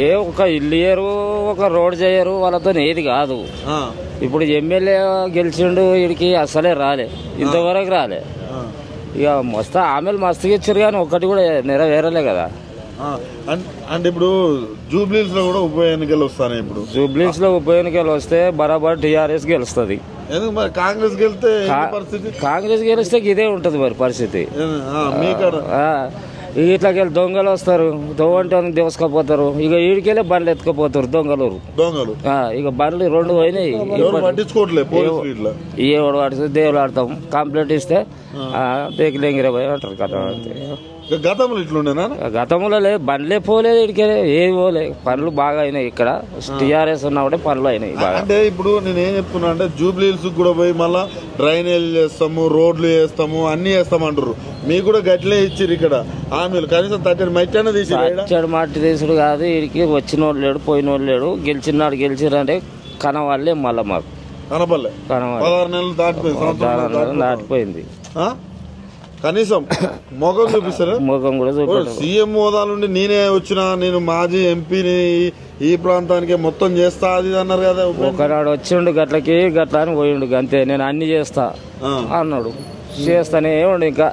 ఏ ఒక ఇల్లు ఇయ్యరు ఒక రోడ్ చేయరు వాళ్ళతో ఏది కాదు. ఇప్పుడు ఎమ్మెల్యే గెలిచిండు వీడికి అసలే రాలే. ఇంతవరకు రాలే. ఇక మస్తు ఆమెలు మస్తుగా ఇచ్చారు కానీ ఒక్కటి కూడా నెరవేరలే కదా. అంటే ఇప్పుడు జూబ్లీస్లో కూడా ఉప ఎన్నికలు వస్తాయి ఇప్పుడు. జూబ్లీస్లో ఉప ఎన్నికలు వస్తే బరాబర్ టీఆర్ఎస్ గెలుస్తుంది. కాంగ్రెస్ పరిస్థితి? కాంగ్రెస్ గెలిస్తే ఇదే ఉంటుంది మరి పరిస్థితి. ఇట్లాకెళ్ళి దొంగలు వస్తారు. దొంగంటే దోసుకపోతారు. ఇక ఈడికెళ్ళి బండ్లు ఎత్తుకపోతారు దొంగలు దొంగలు? ఆ, ఇక బండ్లు రెండు పోయినాయి. ఏడు వాడితే దేవుడు ఆడతాం. కంప్లైంట్ ఇస్తే దేకిలేంగిరే పోయి అంటారు ఇక గతంలో ఇట్లుండేనా గతంలో లేదు బండ్లే పోలేదు ఇడికే ఏది పోలే. పనులు బాగా అయినాయి ఇక్కడ. టీఆర్ఎస్ ఉన్నా కూడా పనులు అయినాయి అంటే ఇప్పుడు నేను ఏం చెప్తున్నా అంటే జూబ్లీహిల్స్ కూడా పోయి మళ్ళా డ్రైనేజ్ చేస్తాము రోడ్లు చేస్తాము అన్ని చేస్తామంటారు మీకు కూడా గట్లే ఇచ్చిర్రు ఇక్కడ హామీలు. కనీసం తగ్గని మట్టి తీసి చెడు మాటి తీసుడు కాదు వీడికి వచ్చిన వాళ్ళు లేడు పోయిన వాళ్ళు లేడు. గెలిచినాడు గెలిచిరంటే కనవాళ్ళే మళ్ళా మాకు. కనపల్లే పదహారు నెలలు దాటిపోయింది. దాటిపోయింది? కనీసం మొఖం చూపిస్తారా? ముఖం కూడా చూపెట్టారు సీఎం హోదా నుండి నేనే వచ్చిన నేను మాజీ ఎంపీని ఈ ప్రాంతానికి మొత్తం చేస్తా అది అన్నారు కదా ఒకనాడు వచ్చిండు గట్లకి గట్ల అని పోయిండు అంతే నేను అన్ని చేస్తా. అన్నాడు. చేస్తానే ఉండు ఇంకా.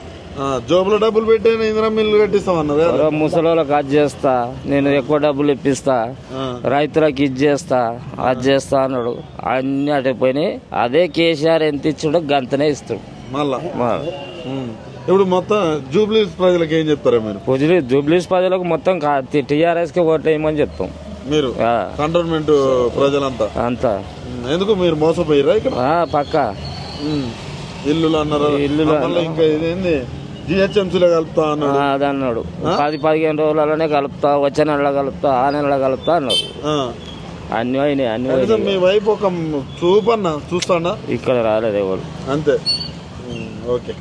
జోబులో డబ్బులు పెట్టి ఇందిరా మిల్లు కట్టిస్తాం అన్నారు కదా. ఎవరో ముసలోళ్ళకి అది చేస్తా నేను ఎక్కువ డబ్బులు ఇప్పిస్తా. రైతులకు ఇది చేస్తా అది చేస్తా అన్నాడు. అన్ని అటు పోయినాయి. అదే కేసీఆర్ ఎంత ఇచ్చాడో గంతనే ఇస్తాడు. మళ్ళా. ఇప్పుడు మొత్తం జూబ్లీ ప్రజలకు ఏం చెప్తారా మీరు? పొజిలి జూబ్లీస్ ప్రజలకు మొత్తం టీఆర్ఎస్కి ఓట్ వేయమని చెప్తాం. మీరు? కంటోన్మెంట్ ప్రజలంతా? అంతా. ఎందుకు మీరు మోసపోయిరా ఇక్కడ? పక్క. ఇల్లులు అన్నారు? ఇల్లులు మళ్ళీ ఇంకా ఇదేంది? జిహెచ్ఎంసీలో కలుపుతా అన్నాడు. అది అన్నాడు. పది పదిహేను రోజులలోనే కలుపుతా వచ్చే నెలలో కలుపుతా ఆ నెలలో కలుపుతా అన్నాడు. అన్ని అయినాయి అన్ని కనీసం మీ వైపు ఒక చూపన్నా చూస్తాడా? ఇక్కడ రాలేదు ఎవరు. అంతే. ఓకే.